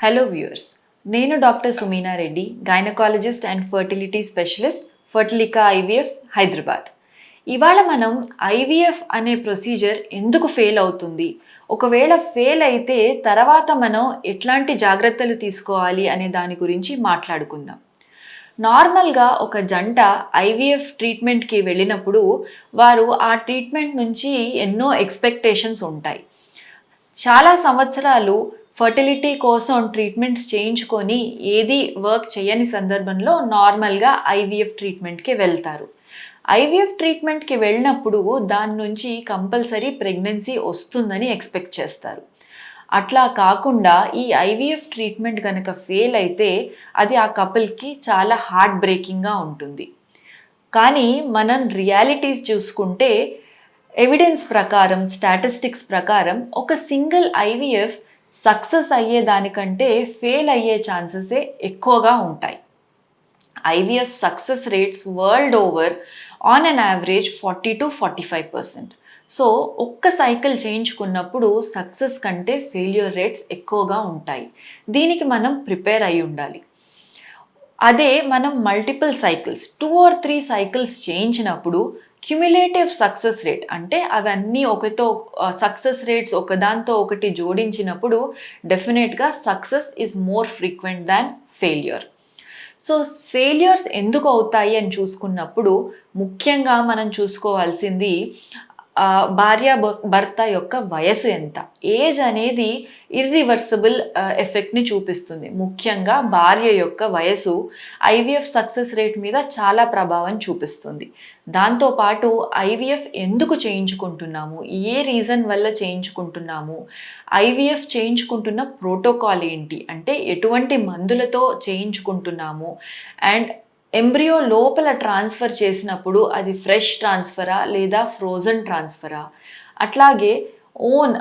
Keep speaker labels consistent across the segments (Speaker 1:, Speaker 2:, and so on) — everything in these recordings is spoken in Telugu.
Speaker 1: హలో వ్యూయర్స్ నేను doctor Sumeena Reddy gynaecologist and fertility specialist Fertilica IVF Hyderabad. ఇవాళ మనం ఐవీఎఫ్ అనే ప్రొసీజర్ ఎందుకు ఫెయిల్ అవుతుంది? ఒకవేళ ఫెయిల్ అయితే తర్వాత మనం ఎట్లాంటి జాగ్రత్తలు తీసుకోవాలి అనే దాని గురించి మాట్లాడుకుందాం. నార్మల్గా ఒక జంట ఐవీఎఫ్ ట్రీట్మెంట్కి వెళ్ళినప్పుడు వారు ఆ ట్రీట్మెంట్ నుంచి ఎన్నో ఎక్స్పెక్టేషన్స్ ఉంటాయి. చాలా సంవత్సరాలు ఫర్టిలిటీ కోసం ట్రీట్మెంట్స్ చేయించుకొని ఏది వర్క్ చేయని సందర్భంలో నార్మల్గా ఐవీఎఫ్ ట్రీట్మెంట్కి వెళ్తారు. ఐవీఎఫ్ ట్రీట్మెంట్కి వెళ్ళినప్పుడు దాని నుంచి కంపల్సరీ ప్రెగ్నెన్సీ వస్తుందని ఎక్స్పెక్ట్ చేస్తారు. అట్లా కాకుండా ఈ ఐవీఎఫ్ ట్రీట్మెంట్ కనుక ఫెయిల్ అయితే అది ఆ కపుల్కి చాలా హార్ట్ బ్రేకింగ్గా ఉంటుంది. కానీ మనం రియాలిటీస్ చూసుకుంటే ఎవిడెన్స్ ప్రకారం స్టాటిస్టిక్స్ ప్రకారం ఒక సింగిల్ ఐవీఎఫ్ సక్సెస్ అయ్యే దానికంటే ఫెయిల్ అయ్యే ఛాన్సెసే ఎక్కువగా ఉంటాయి. IVF success rates world over on an average forty to forty five percent so ఒక్క సైకిల్ చేయించుకున్నప్పుడు సక్సెస్ కంటే ఫెయిల్యూర్ రేట్స్ ఎక్కువగా ఉంటాయి. దీనికి మనం ప్రిపేర్ అయి ఉండాలి. అదే మనం multiple cycles two or three cycles చేయించినప్పుడు cumulative success rate అంటే అవన్నీ ఒకతో సక్సెస్ రేట్స్ ఒకదాంతో ఒకటి జోడించినప్పుడు డెఫినెట్గా success is more frequent than failure so failures ఎందుకు అవుతాయి అని చూసుకున్నప్పుడు ముఖ్యంగా మనం చూసుకోవాల్సింది భార్య భర్త యొక్క వయసు ఎంత? ఏజ్ అనేది ఇర్రివర్సిబుల్ ఎఫెక్ట్ని చూపిస్తుంది. ముఖ్యంగా భార్య యొక్క వయసు ఐవీఎఫ్ సక్సెస్ రేట్ మీద చాలా ప్రభావం చూపిస్తుంది. దాంతోపాటు ఐవీఎఫ్ ఎందుకు చేయించుకుంటున్నాము? ఏ రీజన్ వల్ల చేయించుకుంటున్నాము? ఐవీఎఫ్ చేయించుకుంటున్న ప్రోటోకాల్ ఏంటి? అంటే ఎటువంటి మందులతో చేయించుకుంటున్నాము? అండ్ ఎంబ్రియో లోపల ట్రాన్స్ఫర్ చేసినప్పుడు అది ఫ్రెష్ ట్రాన్స్ఫరా లేదా ఫ్రోజన్ ట్రాన్స్ఫరా? అట్లాగే ఓన్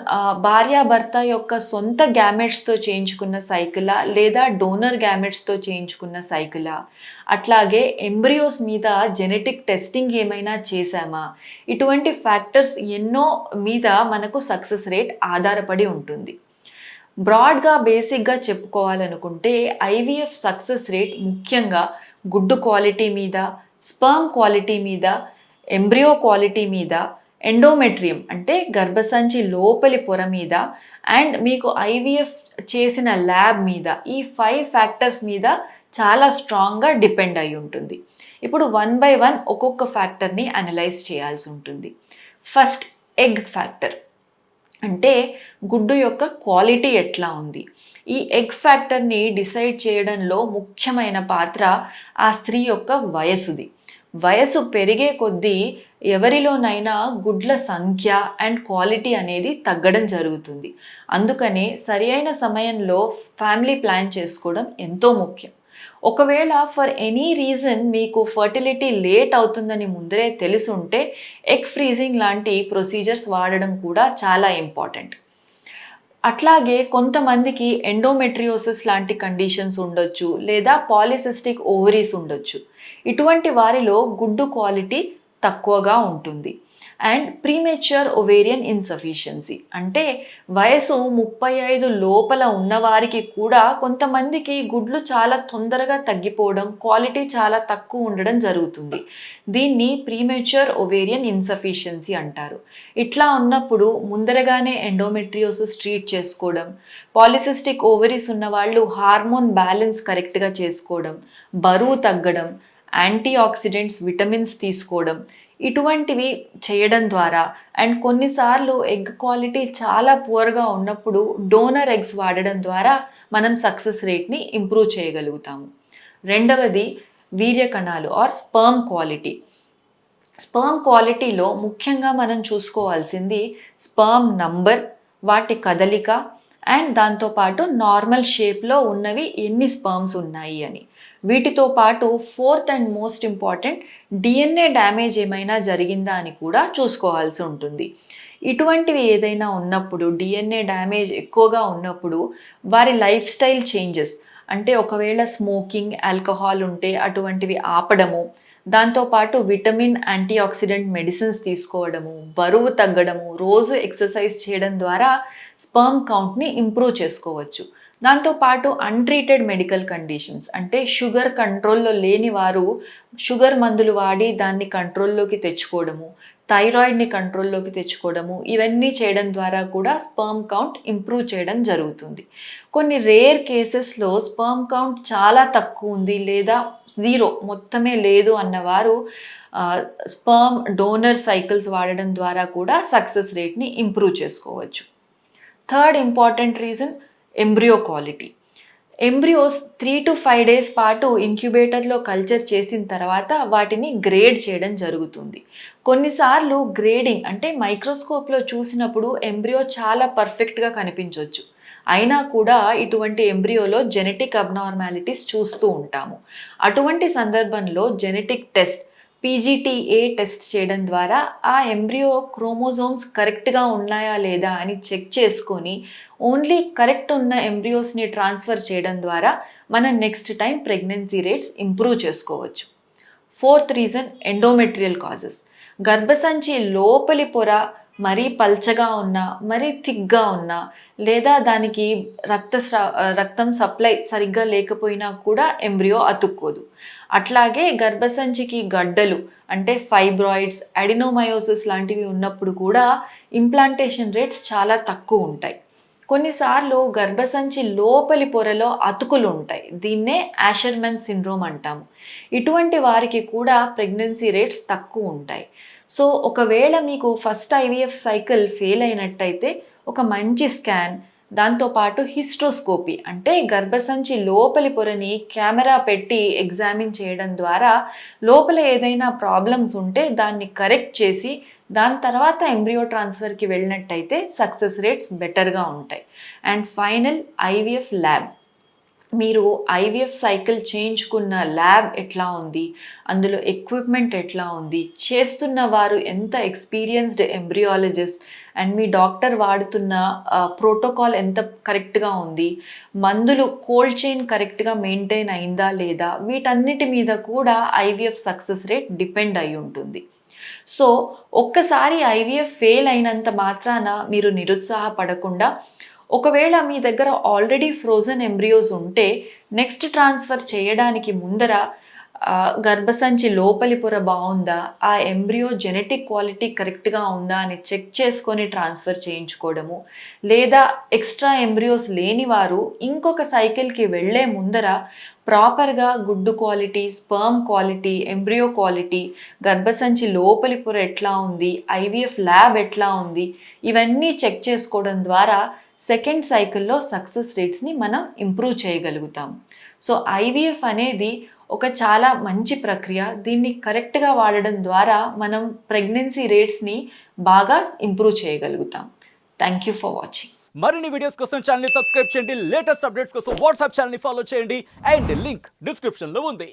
Speaker 1: భార్యాభర్త యొక్క సొంత గ్యామెట్స్తో చేయించుకున్న సైకిలా లేదా డోనర్ గ్యామెట్స్తో చేయించుకున్న సైకిలా? అట్లాగే ఎంబ్రియోస్ మీద జెనెటిక్ టెస్టింగ్ ఏమైనా చేశామా? ఇటువంటి ఫ్యాక్టర్స్ ఎన్నో మీద మనకు సక్సెస్ రేట్ ఆధారపడి ఉంటుంది. బ్రాడ్గా బేసిక్గా చెప్పుకోవాలనుకుంటే ఐవీఎఫ్ సక్సెస్ రేట్ ముఖ్యంగా గుడ్డు క్వాలిటీ మీద స్పర్మ్ క్వాలిటీ మీద ఎంబ్రియో క్వాలిటీ మీద ఎండోమెట్రియం అంటే గర్భసంచి లోపలి పొర మీద అండ్ మీకు ఐవీఎఫ్ చేసిన ల్యాబ్ మీద ఈ ఫైవ్ ఫ్యాక్టర్స్ మీద చాలా స్ట్రాంగ్గా డిపెండ్ అయి ఉంటుంది. ఇప్పుడు వన్ బై వన్ ఒక్కొక్క ఫ్యాక్టర్ని అనలైజ్ చేయాల్సి ఉంటుంది. ఫస్ట్ ఎగ్ ఫ్యాక్టర్ అంటే గుడ్డు యొక్క క్వాలిటీ ఎట్లా ఉంది? ఈ ఎగ్ ఫ్యాక్టర్ని డిసైడ్ చేయడంలో ముఖ్యమైన పాత్ర ఆ స్త్రీ యొక్క వయసుది. వయసు పెరిగే కొద్దీ ఎవరిలోనైనా గుడ్ల సంఖ్య అండ్ క్వాలిటీ అనేది తగ్గడం జరుగుతుంది. అందుకనే సరి అయిన సమయంలో ఫ్యామిలీ ప్లాన్ చేసుకోవడం ఎంతో ముఖ్యం. ఒకవేళ ఫర్ ఎనీ రీజన్ మీకు ఫర్టిలిటీ లేట్ అవుతుందని ముందరే తెలుసుంటే ఎగ్ ఫ్రీజింగ్ లాంటి ప్రొసీజర్స్ వాడడం కూడా చాలా ఇంపార్టెంట్. అట్లాగే కొంతమందికి ఎండోమెట్రియోసిస్ లాంటి కండిషన్స్ ఉండొచ్చు లేదా పాలిసిస్టిక్ ఓవరీస్ ఉండొచ్చు. ఇటువంటి వారిలో గుడ్డు క్వాలిటీ తక్కువగా ఉంటుంది. అండ్ ప్రీమెచ్యూర్ ఒవేరియన్ ఇన్సఫిషియన్సీ అంటే వయసు ముప్పై ఐదు లోపల ఉన్నవారికి కూడా కొంతమందికి గుడ్లు చాలా తొందరగా తగ్గిపోవడం క్వాలిటీ చాలా తక్కువ ఉండడం జరుగుతుంది. దీన్ని ప్రీమెచ్యూర్ ఒవేరియన్ ఇన్సఫిషియన్సీ అంటారు. ఇట్లా ఉన్నప్పుడు ముందరగానే ఎండోమెట్రియోసిస్ ట్రీట్ చేసుకోవడం పాలిసిస్టిక్ ఓవరీస్ ఉన్న వాళ్ళు హార్మోన్ బ్యాలెన్స్ కరెక్ట్గా చేసుకోవడం బరువు తగ్గడం యాంటీ ఆక్సిడెంట్స్ విటమిన్స్ తీసుకోవడం ఇటువంటివి చేయడం ద్వారా అండ్ కొన్నిసార్లు ఎగ్ క్వాలిటీ చాలా పువర్గా ఉన్నప్పుడు డోనర్ ఎగ్స్ వాడడం ద్వారా మనం సక్సెస్ రేట్ని ఇంప్రూవ్ చేయగలుగుతాము. రెండవది వీర్య కణాలు ఆర్ స్పర్మ్ క్వాలిటీ. స్పర్మ్ క్వాలిటీలో ముఖ్యంగా మనం చూసుకోవాల్సింది స్పర్మ్ నంబర్ వాటి కదలిక అండ్ దాంతోపాటు నార్మల్ షేప్లో ఉన్నవి ఎన్ని స్పర్మ్స్ ఉన్నాయి అని. వీటితో పాటు fourth and most important DNA damage ఏమైనా జరిగిందా అని కూడా చూసుకోవాల్సి ఉంటుంది. ఇటువంటివి ఏదైనా ఉన్నప్పుడు డిఎన్ఏ డ్యామేజ్ ఎక్కువగా ఉన్నప్పుడు వారి లైఫ్ స్టైల్ చేంజెస్ అంటే ఒకవేళ స్మోకింగ్ ఆల్కహాల్ ఉంటే అటువంటివి ఆపడము దాంతోపాటు విటమిన్ యాంటీ ఆక్సిడెంట్ మెడిసిన్స్ తీసుకోవడము బరువు తగ్గడము రోజు ఎక్సర్సైజ్ చేయడం ద్వారా స్పర్మ్ కౌంట్ని ఇంప్రూవ్ చేసుకోవచ్చు. దాంతోపాటు అన్ట్రీటెడ్ మెడికల్ కండిషన్స్ అంటే షుగర్ కంట్రోల్లో లేని వారు షుగర్ మందులు వాడి దాన్ని కంట్రోల్లోకి తెచ్చుకోవడము థైరాయిడ్ని కంట్రోల్లోకి తెచ్చుకోవడము ఇవన్నీ చేయడం ద్వారా కూడా స్పర్మ్ కౌంట్ ఇంప్రూవ్ చేయడం జరుగుతుంది. కొన్ని రేర్ కేసెస్లో స్పర్మ్ కౌంట్ చాలా తక్కువ ఉంది లేదా జీరో మొత్తమే లేదు అన్నవారు స్పర్మ్ డోనర్ సైకిల్స్ వాడడం ద్వారా కూడా సక్సెస్ రేట్ని ఇంప్రూవ్ చేసుకోవచ్చు. Third important reason embryo quality embryos three to five days పాటు ఇంక్యుబేటర్లో కల్చర్ చేసిన తర్వాత వాటిని గ్రేడ్ చేయడం జరుగుతుంది. కొన్నిసార్లు గ్రేడింగ్ అంటే మైక్రోస్కోప్లో చూసినప్పుడు ఎంబ్రియో చాలా పర్ఫెక్ట్గా కనిపించవచ్చు అయినా కూడా ఇటువంటి ఎంబ్రియోలో జెనెటిక్ అబ్నార్మాలిటీస్ చూస్తూ ఉంటాము. అటువంటి సందర్భంలో జెనెటిక్ టెస్ట్ పీజీటీఏ టెస్ట్ చేయడం ద్వారా ఆ ఎంబ్రియో క్రోమోజోమ్స్ కరెక్ట్గా ఉన్నాయా లేదా అని చెక్ చేసుకొని ఓన్లీ కరెక్ట్ ఉన్న ఎంబ్రియోస్ని ట్రాన్స్ఫర్ చేయడం ద్వారా మన next time pregnancy rates improve చేసుకోవచ్చు. Fourth reason endometrial causes. గర్భసంచి లోపలి పొర మరీ పల్చగా ఉన్నా మరీ థిక్గా ఉన్నా లేదా దానికి రక్తస్రా రక్తం సప్లై సరిగ్గా లేకపోయినా కూడా ఎంబ్రియో అతుక్కోదు. అట్లాగే గర్భసంచికి గడ్డలు అంటే ఫైబ్రాయిడ్స్ అడినోమయోసిస్ లాంటివి ఉన్నప్పుడు కూడా ఇంప్లాంటేషన్ రేట్స్ చాలా తక్కువ ఉంటాయి. కొన్నిసార్లు గర్భసంచి లోపలి పొరలో అతుకులు ఉంటాయి. దీన్నే యాషర్మెన్ సిండ్రోమ్ అంటాము. ఇటువంటి వారికి కూడా ప్రెగ్నెన్సీ రేట్స్ తక్కువ ఉంటాయి. సో ఒకవేళ మీకు ఫస్ట్ ఐవీఎఫ్ సైకిల్ ఫెయిల్ అయినట్టయితే ఒక మంచి స్కాన్ దాంతోపాటు హిస్ట్రోస్కోపీ అంటే గర్భసంచి లోపలి పొరని కెమెరా పెట్టి ఎగ్జామిన్ చేయడం ద్వారా లోపల ఏదైనా ప్రాబ్లమ్స్ ఉంటే దాన్ని కరెక్ట్ చేసి దాని తర్వాత ఎంబ్రియో ట్రాన్స్ఫర్కి వెళ్ళినట్టయితే సక్సెస్ రేట్స్ బెటర్గా ఉంటాయి. And final IVF lab. మీరు ఐవీఎఫ్ సైకిల్ చేయించుకున్న ల్యాబ్ ఎట్లా ఉంది? అందులో ఎక్విప్మెంట్ ఎట్లా ఉంది? చేస్తున్న వారు ఎంత ఎక్స్పీరియన్స్డ్ ఎంబ్రియాలజిస్ట్ అండ్ మీ డాక్టర్ వాడుతున్న ప్రోటోకాల్ ఎంత కరెక్ట్గా ఉంది? మందులు కోల్డ్ చైన్ కరెక్ట్గా మెయింటైన్ అయిందా లేదా? వీటన్నిటి మీద కూడా ఐవీఎఫ్ సక్సెస్ రేట్ డిపెండ్ అయి ఉంటుంది. సో ఒక్కసారి ఐవీఎఫ్ ఫెయిల్ అయినంత మాత్రాన మీరు నిరుత్సాహపడకుండా ఒకవేళ మీ దగ్గర ఆల్రెడీ ఫ్రోజన్ ఎంబ్రియోస్ ఉంటే నెక్స్ట్ ట్రాన్స్ఫర్ చేయడానికి ముందర గర్భసంచి లోపలి పొర బాగుందా? ఆ ఎంబ్రియో జెనెటిక్ క్వాలిటీ కరెక్ట్గా ఉందా అని చెక్ చేసుకొని ట్రాన్స్ఫర్ చేయించుకోవడము. లేదా ఎక్స్ట్రా ఎంబ్రియోస్ లేని వారు ఇంకొక సైకిల్కి వెళ్ళే ముందర ప్రాపర్గా గుడ్డు quality sperm quality embryo quality గర్భసంచి లోపలి పొర ఎట్లా ఉంది ఐవీఎఫ్ ల్యాబ్ ఎట్లా ఉంది ఇవన్నీ చెక్ చేసుకోవడం ద్వారా సెకండ్ సైకిల్లో సక్సెస్ రేట్స్ని మనం ఇంప్రూవ్ చేయగలుగుతాం. సో ఐవీఎఫ్ అనేది ఒక చాలా మంచి ప్రక్రియ. దీన్ని కరెక్ట్గా వాడడం ద్వారా మనం ప్రెగ్నెన్సీ రేట్స్ని బాగా ఇంప్రూవ్ చేయగలుగుతాం. Thank you for watching.
Speaker 2: మరిన్ని వీడియోస్ కోసం ఛానల్ సబ్స్క్రైబ్ చేయండి. లేటెస్ట్ అప్డేట్స్ కోసం వాట్సాప్ ఛానల్ ఫాలో చేయండి. అండ్ లింక్ డిస్క్రిప్షన్లో ఉంది.